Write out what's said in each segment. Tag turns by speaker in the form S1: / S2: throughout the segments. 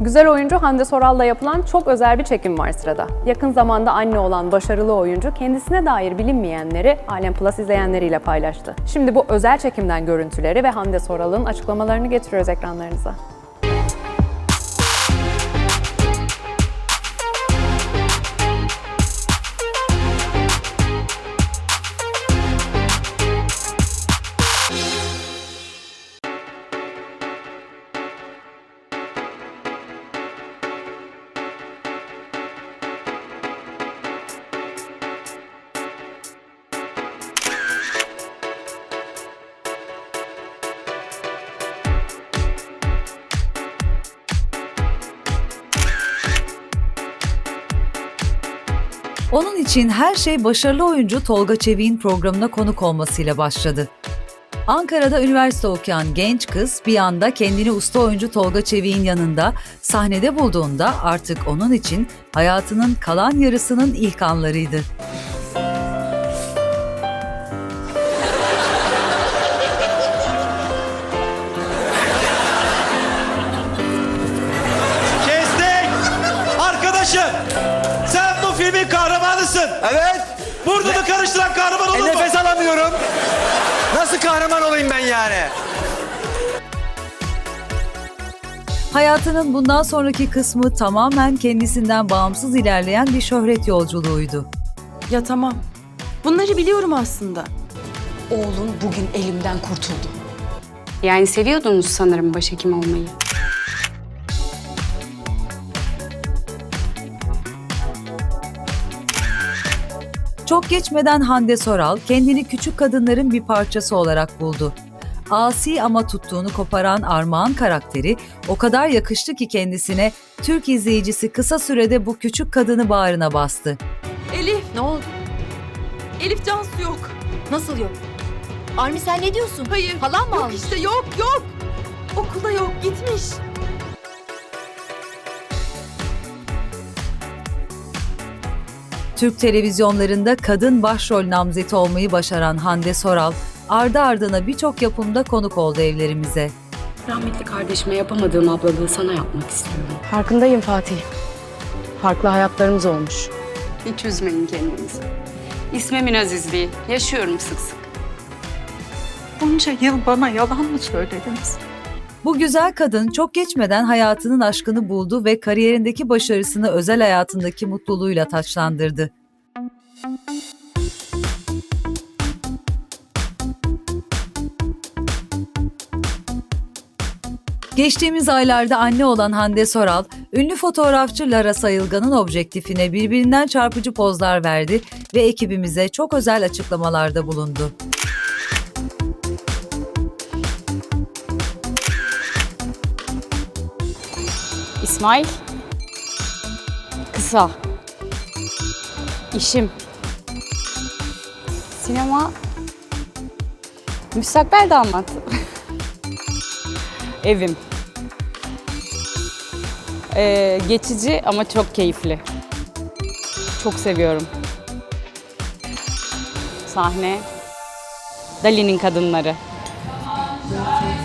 S1: Güzel oyuncu Hande Soral'la yapılan çok özel bir çekim var sırada. Yakın zamanda anne olan başarılı oyuncu kendisine dair bilinmeyenleri Alem Plus izleyenleriyle paylaştı. Şimdi bu özel çekimden görüntüleri ve Hande Soral'ın açıklamalarını getiriyoruz ekranlarınıza.
S2: Onun için her şey başarılı oyuncu Tolga Çevik'in programına konuk olmasıyla başladı. Ankara'da üniversite okuyan genç kız bir anda kendini usta oyuncu Tolga Çevik'in yanında sahnede bulduğunda artık onun için hayatının kalan yarısının ilk anlarıydı.
S3: Kahraman olayım ben yani?
S2: Hayatının bundan sonraki kısmı tamamen kendisinden bağımsız ilerleyen bir şöhret yolculuğuydu.
S4: Ya tamam. Bunları biliyorum aslında.
S5: Oğlun bugün elimden kurtuldu. Yani seviyordunuz sanırım başhekim olmayı.
S2: Çok geçmeden Hande Soral kendini küçük kadınların bir parçası olarak buldu. Asi ama tuttuğunu koparan Armağan karakteri o kadar yakıştı ki kendisine Türk izleyicisi kısa sürede bu küçük kadını bağrına bastı.
S4: Elif. Ne oldu? Elif Cansu yok.
S6: Nasıl yok? Armi sen ne diyorsun?
S4: Hayır.
S6: Halan mı
S4: Yok
S6: almış?
S4: işte yok yok. Okulda yok gitmiş.
S2: Türk televizyonlarında kadın başrol namzeti olmayı başaran Hande Soral, ardı ardına birçok yapımda konuk oldu evlerimize.
S5: Rahmetli kardeşime yapamadığım ablalığı sana yapmak istiyorum.
S7: Farkındayım Fatih. Farklı hayatlarımız olmuş.
S5: Hiç üzmeyin kendinizi. İsmimin azizliği. Yaşıyorum sık sık.
S8: Bunca yıl bana yalan mı söylediniz?
S2: Bu güzel kadın çok geçmeden hayatının aşkını buldu ve kariyerindeki başarısını özel hayatındaki mutluluğuyla taçlandırdı. Geçtiğimiz aylarda anne olan Hande Soral, ünlü fotoğrafçı Lara Sayılgan'ın objektifine birbirinden çarpıcı pozlar verdi ve ekibimize çok özel açıklamalarda bulundu.
S5: İsmail. Kısa. İşim. Sinema. Müstakbel damat. Evim. Ee, geçici ama çok keyifli. Çok seviyorum. Sahne. Dali'nin kadınları.
S2: —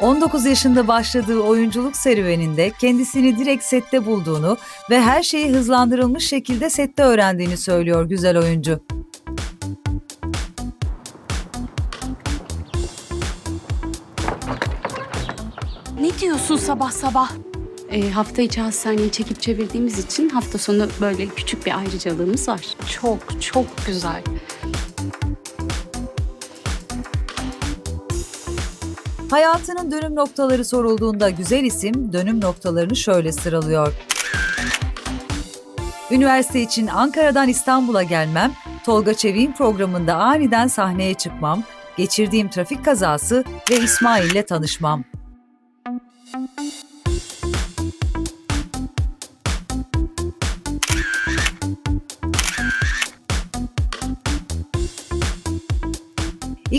S2: 19 yaşında başladığı oyunculuk serüveninde kendisini direkt sette bulduğunu ve her şeyi hızlandırılmış şekilde sette öğrendiğini söylüyor güzel oyuncu.
S5: Ne diyorsun sabah sabah? E, hafta içi hastaneyi çekip çevirdiğimiz için hafta sonu böyle küçük bir ayrıcalığımız var. Çok çok güzel.
S2: Hayatının dönüm noktaları sorulduğunda güzel isim dönüm noktalarını şöyle sıralıyor. Üniversite için Ankara'dan İstanbul'a gelmem, Tolga Çevik'in programında aniden sahneye çıkmam, geçirdiğim trafik kazası ve İsmail'le tanışmam.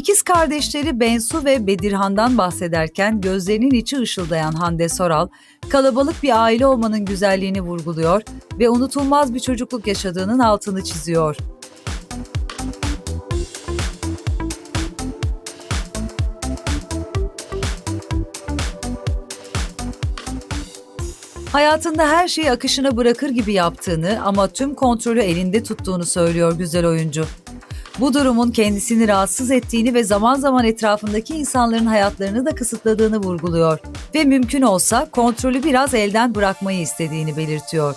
S2: İkiz kardeşleri Bensu ve Bedirhan'dan bahsederken gözlerinin içi ışıldayan Hande Soral, kalabalık bir aile olmanın güzelliğini vurguluyor ve unutulmaz bir çocukluk yaşadığının altını çiziyor. Hayatında her şeyi akışına bırakır gibi yaptığını ama tüm kontrolü elinde tuttuğunu söylüyor güzel oyuncu. Bu durumun kendisini rahatsız ettiğini ve zaman zaman etrafındaki insanların hayatlarını da kısıtladığını vurguluyor ve mümkün olsa kontrolü biraz elden bırakmayı istediğini belirtiyor.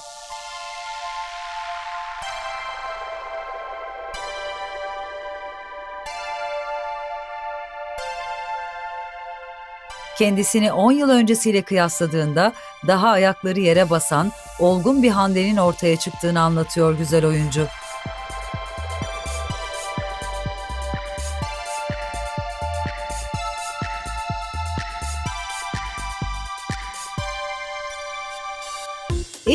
S2: Kendisini 10 yıl öncesiyle kıyasladığında daha ayakları yere basan, olgun bir Hande'nin ortaya çıktığını anlatıyor güzel oyuncu.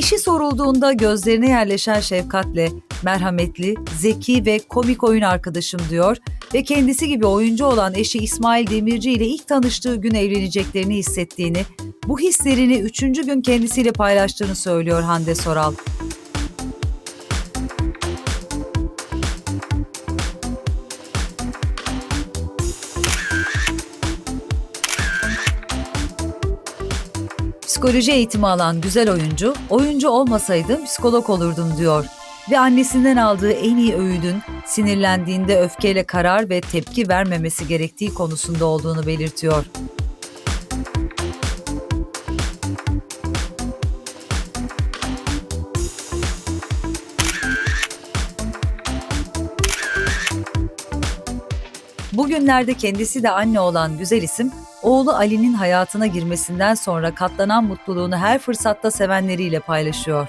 S2: Eşi sorulduğunda gözlerine yerleşen şefkatle merhametli, zeki ve komik oyun arkadaşım diyor ve kendisi gibi oyuncu olan eşi İsmail Demirci ile ilk tanıştığı gün evleneceklerini hissettiğini, bu hislerini üçüncü gün kendisiyle paylaştığını söylüyor Hande Soral. Psikoloji eğitimi alan güzel oyuncu, oyuncu olmasaydım psikolog olurdum diyor. Ve annesinden aldığı en iyi öğüdün sinirlendiğinde öfkeyle karar ve tepki vermemesi gerektiği konusunda olduğunu belirtiyor. Bugünlerde kendisi de anne olan güzel isim, oğlu Ali'nin hayatına girmesinden sonra katlanan mutluluğunu her fırsatta sevenleriyle paylaşıyor.